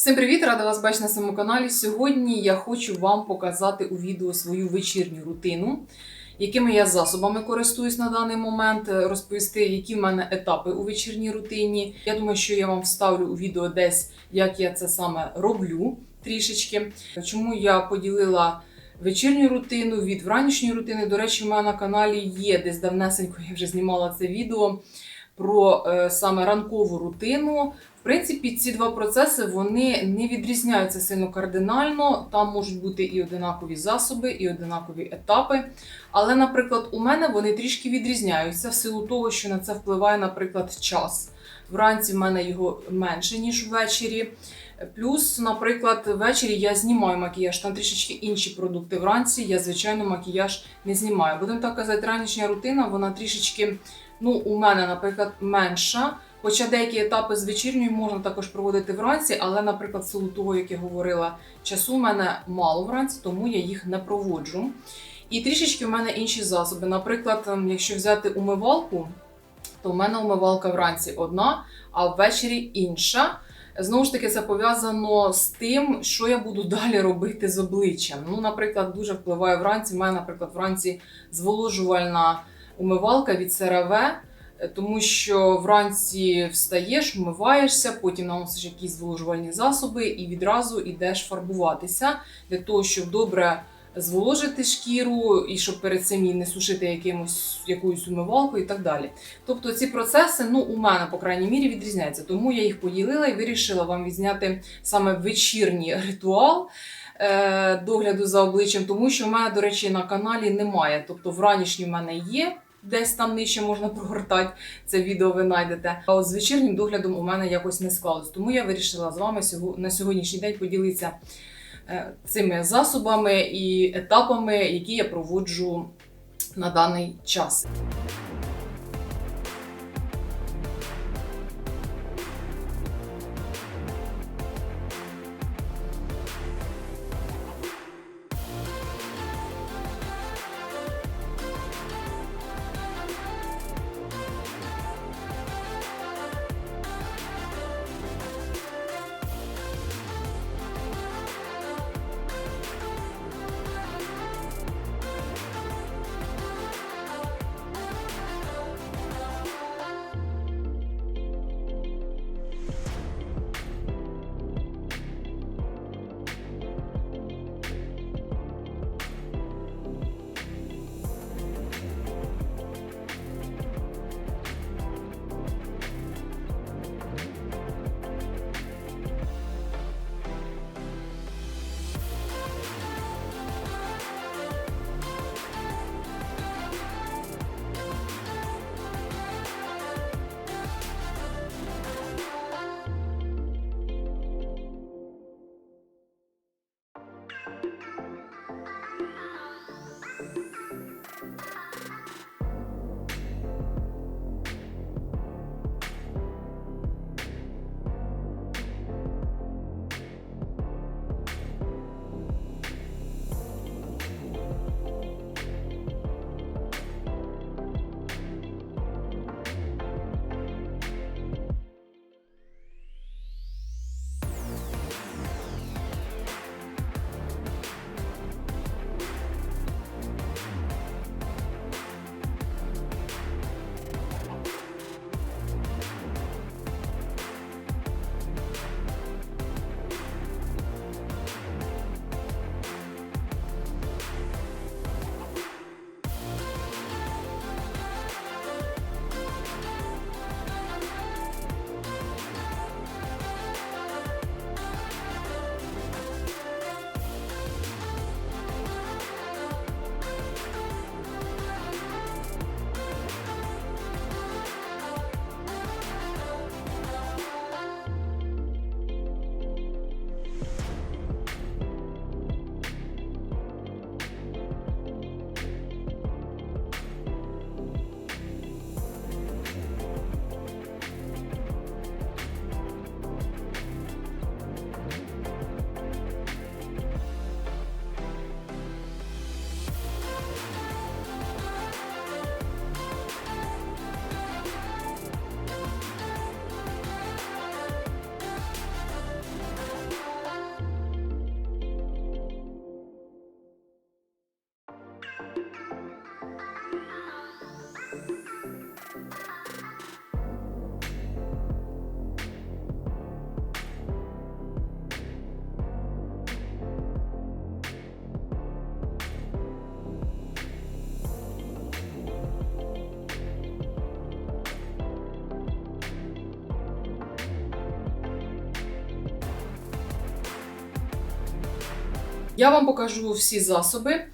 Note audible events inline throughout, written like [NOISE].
Всім привіт! Рада вас бачити на своєму каналі. Сьогодні я хочу вам показати у відео свою вечірню рутину, якими я засобами користуюсь на даний момент, е, розповісти, які в мене етапи у вечірній рутині. Я думаю, що я вам вставлю у відео десь, як я це саме роблю трішечки. Чому я поділила вечірню рутину від вранішньої рутини. До речі, в мене на каналі є десь давнесенько, я вже знімала це відео про е, саме ранкову рутину. В принципі, ці два процеси вони не відрізняються сильно кардинально. Там можуть бути і одинакові засоби, і одинакові етапи. Але, наприклад, у мене вони трішки відрізняються в силу того, що на це впливає, наприклад, час. Вранці в мене його менше, ніж ввечері. Плюс, наприклад, ввечері я знімаю макіяж, там трішечки інші продукти. Вранці я, звичайно, макіяж не знімаю. Будемо так казати, ранішня рутина, вона трішечки, ну, у мене, наприклад, менша. Хоча деякі етапи з вечірньої можна також проводити вранці, але, наприклад, в силу того, як я говорила, часу в мене мало вранці, тому я їх не проводжу. І трішечки в мене інші засоби. Наприклад, ем, якщо взяти умивалку, то в мене умивалка вранці одна, а ввечері інша. Знову ж таки, це пов'язано з тим, що я буду [LAUGHS] далі робити з обличчям. Ну, наприклад, дуже впливає вранці. У мене, наприклад, вранці зволожувальна умивалка від е, тому що вранці встаєш, вмиваєшся, потім наносиш якісь зволожувальні засоби і відразу йдеш фарбуватися для того, щоб добре зволожити шкіру і щоб перед цим її не сушити якимось якоюсь умивалкою і так далі. Тобто ці процеси, ну у мене, по крайній мірі, відрізняються. Тому я їх поділила і вирішила вам відзняти саме вечірній ритуал. е, Догляду за обличчям, тому що в мене, до речі, на каналі немає. Тобто, вранішній в мене є, десь там нижче можна прогортати це відео, ви знайдете. А от з вечірнім доглядом у мене якось не склалось. Тому я вирішила з вами на сьогоднішній день поділитися е, цими засобами і етапами, які я проводжу на даний час. Я вам покажу всі засоби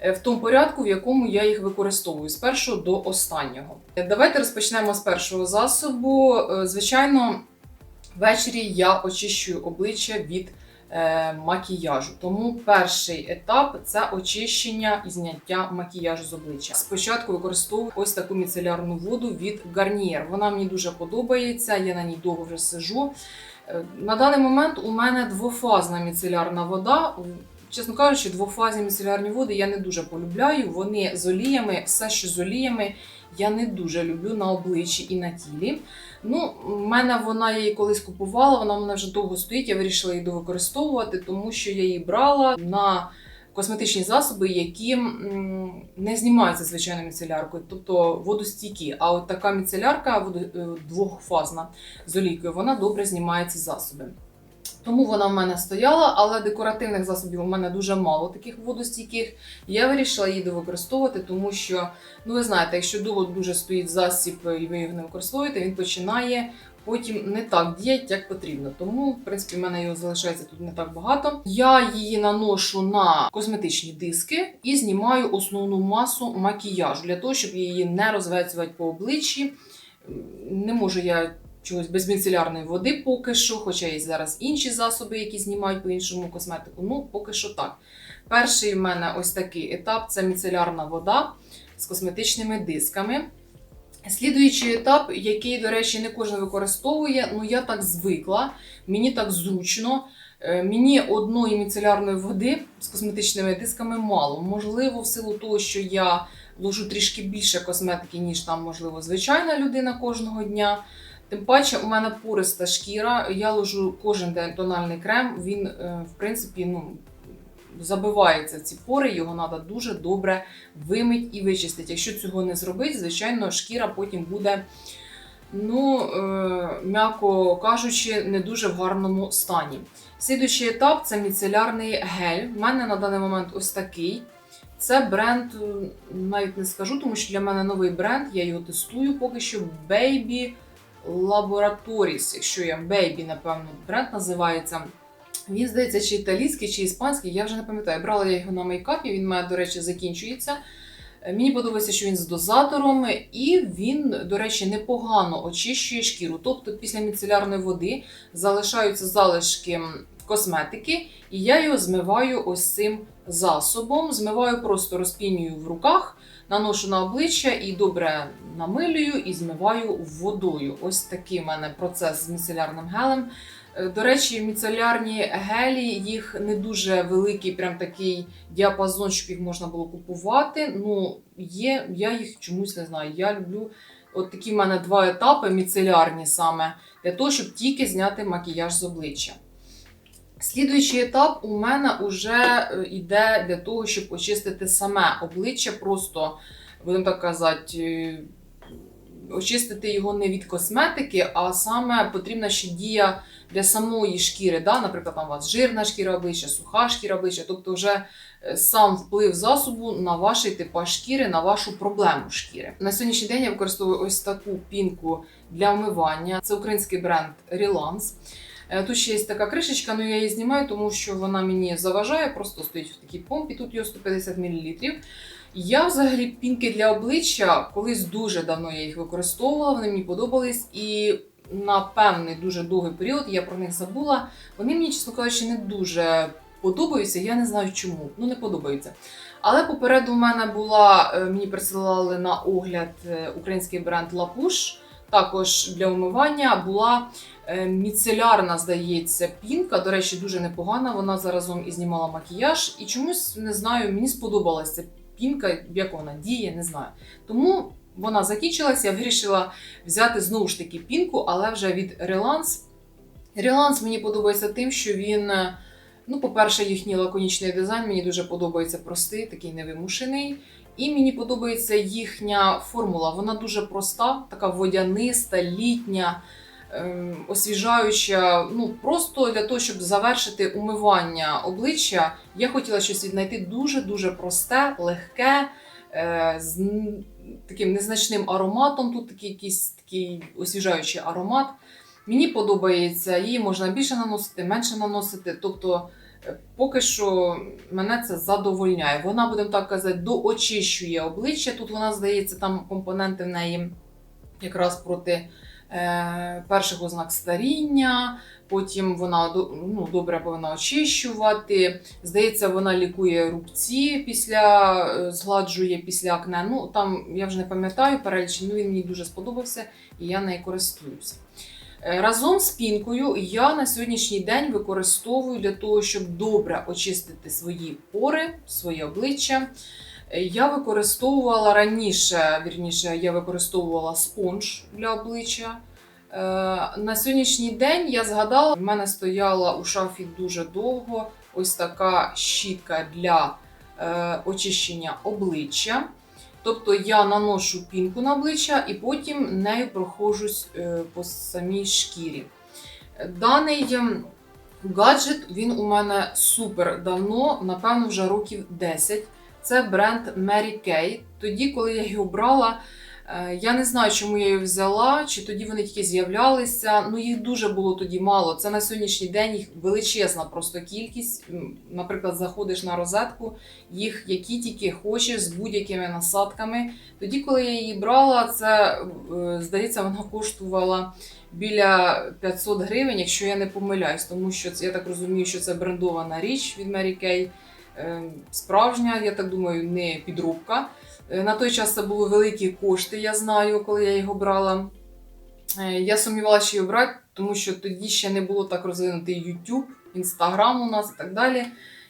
е, в тому порядку, в якому я їх використовую з першого до останнього. Е, Давайте розпочнемо з першого засобу. Е, Звичайно, ввечері я очищую обличчя від макіяжу. Тому перший етап це очищення і зняття макіяжу з обличчя. Спочатку використовую ось таку міцелярну воду від Garnier. Вона мені дуже подобається, я на ній довго вже сижу. На даний момент у мене двофазна міцелярна вода. Чесно кажучи, двофазні міцелярні води я не дуже полюбляю. Вони з оліями, все, що з оліями, я не дуже люблю на обличчі і на тілі. Ну, в мене вона я її колись купувала, вона в мене вже довго стоїть, я вирішила її довикористовувати, тому що я її брала на косметичні засоби, які не знімаються звичайною міцеляркою, тобто водостійкі. А от така міцелярка е, двохфазна з олійкою, вона добре знімає ці засоби. Тому вона в мене стояла, але декоративних засобів у мене дуже мало таких водостійких. Я вирішила її довикористовувати, тому що, ну ви знаєте, якщо довго дуже стоїть засіб і ви його не використовуєте, він починає потім не так діяти, як потрібно. Тому, в принципі, в мене його залишається тут не так багато. Я її наношу на косметичні диски і знімаю основну масу макіяжу для того, щоб її не розвецювати по обличчі. Не можу я чогось без міцелярної води поки що, хоча є зараз інші засоби, які знімають по-іншому косметику. Ну, поки що так. Перший в мене ось такий етап це міцелярна вода з косметичними дисками. Слідуючий етап, який, до речі, не кожен використовує, ну я так звикла, мені так зручно. Е, Мені одної міцелярної води з косметичними дисками мало. Можливо, в силу того, що я ложу трішки більше косметики, ніж там, можливо, звичайна людина кожного дня. Тим паче, у мене пориста шкіра, я ложу кожен день тональний крем. Він, е, в принципі, ну, забивається в ці пори, його треба дуже добре вимить і вичистити. Якщо цього не зробити, звичайно, шкіра потім буде, ну, е, м'яко кажучи, не дуже в гарному стані. Слідуючий етап це міцелярний гель. У мене на даний момент ось такий. Це бренд, е, навіть не скажу, тому що для мене новий бренд, я його тестую поки що Baby Laboratories, якщо я Baby, напевно, бренд називається. Він, здається, чи італійський, чи іспанський, я вже не пам'ятаю. Брала я його на мейкапі, він мене, до речі, закінчується. Е, Мені подобається, що він з дозатором, і він, до речі, непогано очищує шкіру. Тобто після міцелярної води залишаються залишки косметики, і я його змиваю ось цим засобом. Змиваю просто розпінюю в руках, наношу на обличчя і добре намилюю і змиваю водою. Ось такий в мене процес з міцелярним гелем. Е, До речі, міцелярні гелі, їх не дуже великий, прям такий діапазон, щоб їх можна було купувати. Ну, є, я їх чомусь не знаю. Я люблю от такі в мене два етапи міцелярні саме, для того, щоб тільки зняти макіяж з обличчя. Слідуючий етап у мене вже йде для того, щоб очистити саме обличчя, просто, будемо так казати, е, очистити його не від косметики, а саме потрібна ще дія для самої шкіри. Да? Наприклад, там у вас жирна шкіра обличчя, суха шкіра обличчя, тобто вже е, сам вплив засобу на ваш типаж шкіри, на вашу проблему шкіри. На сьогоднішній день я використовую ось таку пінку для вмивання. Це український бренд Relance. Е, Тут ще є така кришечка, але я її знімаю, тому що вона мені заважає, просто стоїть в такій помпі, тут його 150 мл. Я взагалі пінки для обличчя колись дуже давно я їх використовувала, вони мені подобались, і на певний дуже довгий період я про них забула. Вони мені, чесно кажучи, не дуже подобаються. Я не знаю чому. Ну не подобаються. Але попереду в мене була, е, мені присилали на огляд е, український бренд Лапуш. Також для умивання була міцелярна, здається, пінка. До речі, дуже непогана. Вона заразом і знімала макіяж. І чомусь не знаю, мені сподобалася ця пінка, як вона діє, не знаю. Тому вона закінчилася. Я вирішила взяти знову ж таки пінку, але вже від Relance. Relance мені подобається тим, що він. е, Ну, по-перше, їхній лаконічний дизайн мені дуже подобається простий, такий невимушений. І мені подобається їхня формула. Вона дуже проста, така водяниста, літня, освіжаюча. Ну, просто для того, щоб завершити умивання обличчя, я хотіла щось віднайти дуже-дуже просте, легке, е, з таким незначним ароматом. Тут такий якийсь такий освіжаючий аромат. Мені подобається, її можна більше наносити, менше наносити. Тобто, е, поки що мене це задовольняє. Вона, будемо так казати, доочищує обличчя. Тут вона здається, там компоненти в неї якраз проти перших ознак старіння. Потім вона ну, добре повинна очищувати. Здається, вона лікує рубці після е, згладжує після акне. Ну там я вже не пам'ятаю переліч, ну він мені дуже сподобався і я нею користуюся. Е, Разом з пінкою я на сьогоднішній день використовую для того, щоб добре очистити свої пори, своє обличчя. Е, Я використовувала раніше, вірніше, я використовувала спонж для обличчя. Е, На сьогоднішній день я згадала, в мене стояла у шафі дуже довго ось така щітка для е, очищення обличчя. Тобто я наношу пінку на обличчя і потім нею проходжусь е, по самій шкірі. Даний ем, гаджет він у мене супер давно, напевно, вже років 10. Це бренд Mary Kay. Тоді, коли я його брала, е, я не знаю, чому я її взяла, чи тоді вони тільки з'являлися. Ну, їх дуже було тоді мало. Це на сьогоднішній день їх величезна просто кількість. Наприклад, заходиш на розетку, їх які тільки хочеш з будь-якими насадками. Тоді, коли я її брала, це е, здається, вона коштувала біля 500 гривень, якщо я не помиляюсь, тому що я так розумію, що це брендована річ від Mary Kay. Е, Справжня, я так думаю, не підробка. Е, На той час це були великі кошти, я знаю, коли я його брала. Е, Я сумнівалася, що його брати, тому що тоді ще не було так розвинутий YouTube, Instagram у нас і так далі.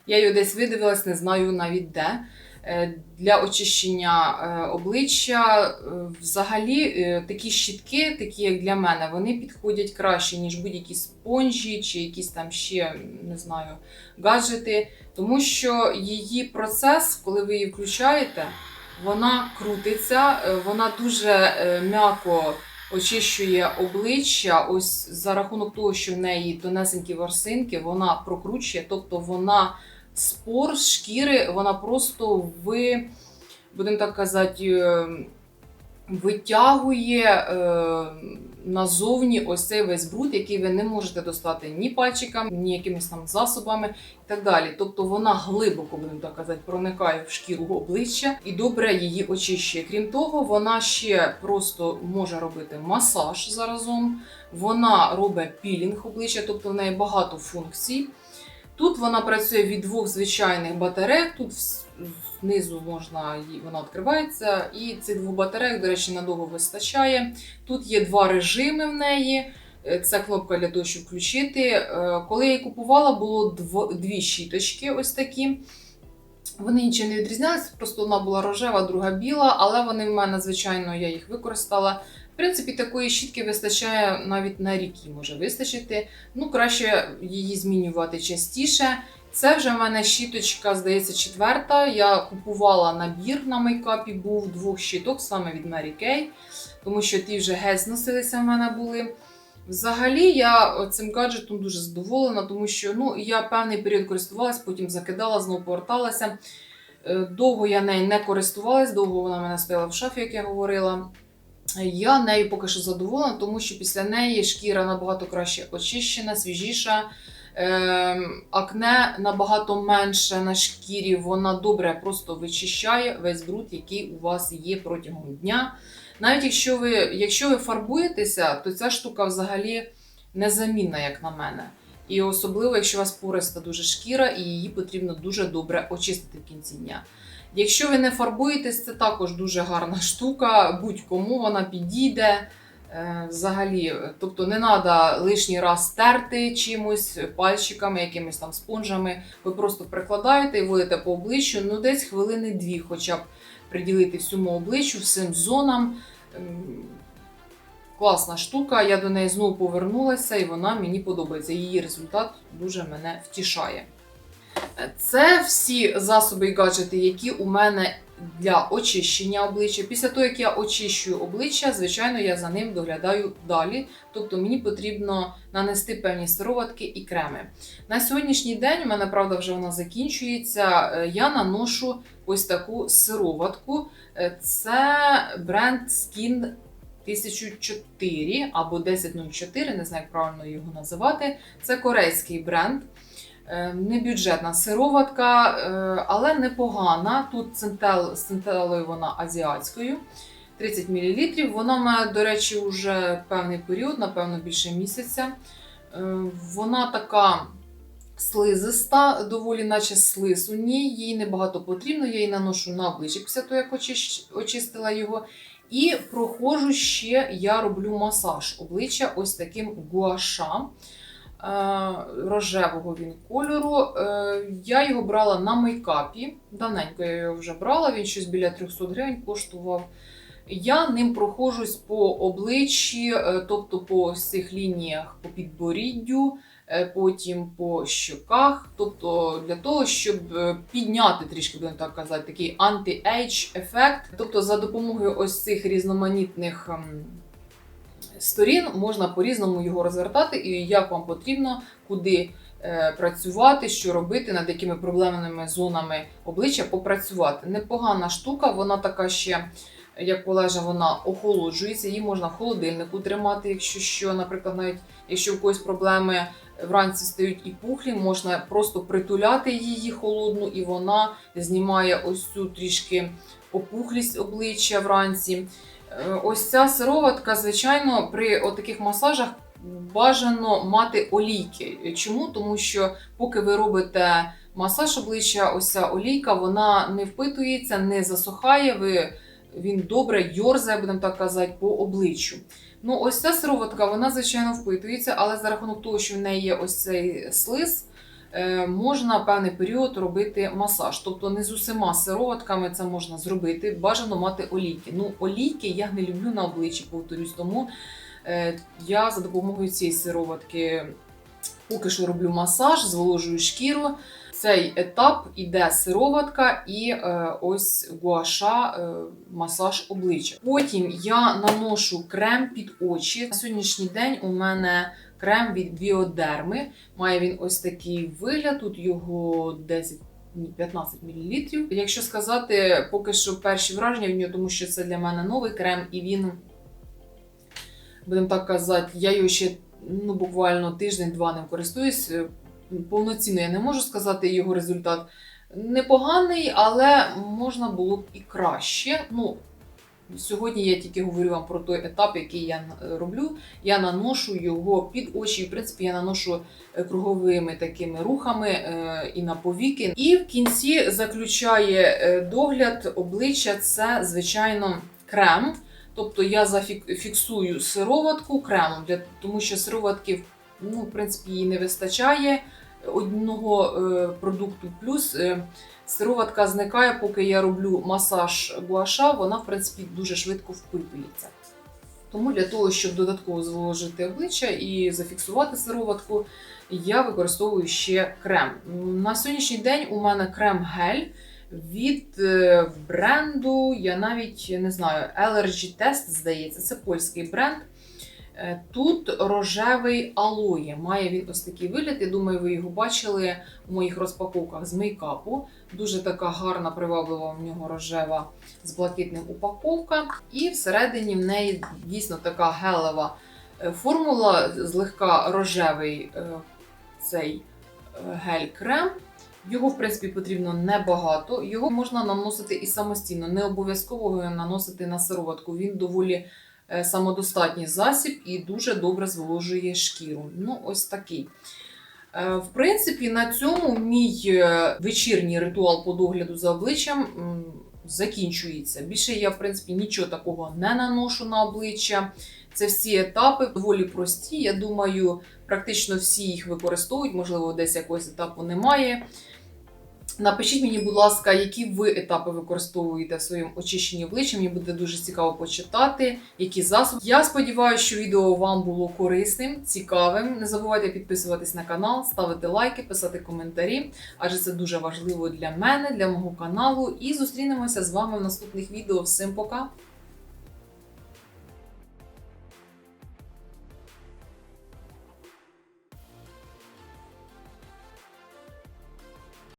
Я його десь видивилась, не знаю навіть де. Е, Для очищення е, обличчя е, взагалі такі щітки, такі як для мене, вони підходять краще, ніж будь-які спонжі чи якісь там ще не знаю, гаджети. Тому що її процес, коли ви її включаєте, вона крутиться, вона дуже м'яко очищує обличчя. Ось за рахунок того, що в неї тонесенькі ворсинки, вона прокручує, тобто вона спор шкіри, вона просто ви, будемо так казати, е, витягує е, назовні ось цей весь бруд, який ви не можете достати ні пальчиками, ні якимись там засобами і так далі. Тобто вона глибоко, будемо так казати, проникає в шкіру обличчя і добре її очищує. Крім того, вона ще просто може робити масаж заразом, вона робить пілінг обличчя, тобто в неї багато функцій. Тут вона працює від двох звичайних батарей. Тут знизу можна вона відкривається, і цих двох батарей, до речі, надовго вистачає. Тут є два режими в неї. Е, Це кнопка для того, щоб включити. Е, Коли я її купувала, було дві щіточки, ось такі. Вони нічим не відрізнялися, просто одна була рожева, друга біла, але вони в мене, звичайно, я їх використала. В принципі, такої щітки вистачає навіть на рік їй може вистачити. Ну, краще її змінювати частіше. Це вже в мене щіточка, здається, четверта. Я купувала набір на мейкапі, був двох щіток саме від Mary Kay, тому що ті вже геть зносилися в мене були. Взагалі, я цим гаджетом дуже задоволена, тому що ну, я певний період користувалась, потім закидала, знову поверталася. Е, Довго я нею не користувалась, довго вона в мене стояла в шафі, як я говорила. Я нею поки що задоволена, тому що після неї шкіра набагато краще очищена, свіжіша. Ем, акне набагато менше на шкірі, вона добре просто вичищає весь бруд, який у вас є протягом дня. Навіть якщо ви, якщо ви фарбуєтеся, то ця штука взагалі незамінна, як на мене. І особливо, якщо у вас пориста дуже шкіра, і її потрібно дуже добре очистити в кінці дня. Якщо ви не фарбуєтесь, це також дуже гарна штука, будь-кому вона підійде. Е, Взагалі, тобто не треба лишній раз терти чимось, пальчиками, якимись там спонжами. Ви просто прикладаєте і водите по обличчю, ну десь хвилини дві, хоча б приділити всьому обличчю, всім зонам. Ем, Класна штука, я до неї знову повернулася, і вона мені подобається. Її результат дуже мене втішає. Це всі засоби і гаджети, які у мене для очищення обличчя. Після того, як я очищую обличчя, звичайно, я за ним доглядаю далі. Тобто мені потрібно нанести певні сироватки і креми. На сьогоднішній день, у мене правда вже вона закінчується. е, Я наношу ось таку сироватку. Е, Це бренд Skin 1004 або 1004, не знаю, як правильно його називати. Це корейський бренд. Е, Небюджетна сироватка, е, але непогана. Тут центел, з центелою вона азіатською. 30 мл. Вона має, до речі, вже певний період, напевно, більше місяця. Е, Вона така слизиста, доволі наче слиз у ній, їй небагато потрібно, я її наношу на обличчя після того, як очистила його. І проходжу ще, я роблю масаж обличчя ось таким гуаша. Е, Рожевого він кольору. Е, Я його брала на мейкапі. Давненько я його вже брала, він щось біля 300 гривень коштував. Я ним проходжусь по обличчі, е, тобто по цих лініях по підборіддю, потім по щоках, тобто для того, щоб підняти трішки, будемо так казати, такий анти-ейдж ефект. Тобто, за допомогою ось цих різноманітних ем, сторін можна по-різному його розвертати, і як вам потрібно, куди е, працювати, що робити, над якими проблемними зонами обличчя попрацювати. Непогана штука, вона така ще як полежа, вона охолоджується, її можна в холодильнику тримати, якщо що, наприклад, навіть якщо у когось проблеми вранці стають і пухлі, можна просто притуляти її холодну, і вона знімає ось цю трішки опухлість обличчя вранці. Е, Ось ця сироватка, звичайно, при таких масажах бажано мати олійки. Чому? Тому що поки ви робите масаж обличчя, ось ця олійка, вона не впитується, не засухає. Ви він добре йорзає, будемо так казати, по обличчю. Ну, ось ця сироватка, вона, звичайно, впитується, але за рахунок того, що в неї є ось цей слиз, можна певний період робити масаж. Тобто не з усіма сироватками це можна зробити. Бажано мати олійки. Ну, олійки я не люблю на обличчі, повторюсь, тому е, я за допомогою цієї сироватки поки що роблю масаж, зволожую шкіру. Цей етап іде сироватка і е, ось гуаша е, масаж обличчя. Потім я наношу крем під очі. На сьогоднішній день у мене крем від біодерми. Має він ось такий вигляд. Тут його 10. 15 мл. Якщо сказати, поки що перші враження від нього, тому що це для мене новий крем, і він, будемо так казати, я його ще ну, буквально тиждень-два ним користуюсь. Повноцінно я не можу сказати його результат. Непоганий, але можна було б і краще. Ну, сьогодні я тільки говорю вам про той етап, який я е, роблю. Я наношу його під очі. В принципі, я наношу е, круговими такими рухами е, і на повіки. І в кінці заключає догляд обличчя це, звичайно, крем. Тобто я зафіксую сироватку кремом, тому що сироватки ну, в принципі, їй не вистачає одного е, продукту. Плюс е, сироватка зникає, поки я роблю масаж гуаша, вона, в принципі, дуже швидко впитується. Тому для того, щоб додатково зволожити обличчя і зафіксувати сироватку, я використовую ще крем. На сьогоднішній день у мене крем-гель від е, бренду, я навіть не знаю, Allergy Test, здається, це польський бренд. Е, Тут рожевий алоє. Має він ось такий вигляд. Я думаю, ви його бачили у моїх розпаковках з мейкапу. Дуже така гарна, приваблива в нього рожева з блакитним упаковка. І всередині в неї дійсно така гелева е, формула, злегка рожевий е, цей гель-крем. Його, в принципі, потрібно небагато. Його можна наносити і самостійно, не обов'язково його наносити на сироватку. Він доволі самодостатній засіб і дуже добре зволожує шкіру. Ну, ось такий. Е, В принципі, на цьому мій е, вечірній ритуал по догляду за обличчям закінчується. Більше я, в принципі, нічого такого не наношу на обличчя. Це всі етапи доволі прості. Я думаю, практично всі їх використовують, можливо, десь якогось етапу немає. Напишіть мені, будь ласка, які ви етапи використовуєте в своєму очищенні обличчя. Мені буде дуже цікаво почитати, які засоби. Я сподіваюся, що відео вам було корисним, цікавим. Не забувайте підписуватись на канал, ставити лайки, писати коментарі, адже це дуже важливо для мене, для мого каналу. І зустрінемося з вами в наступних відео. Всім пока!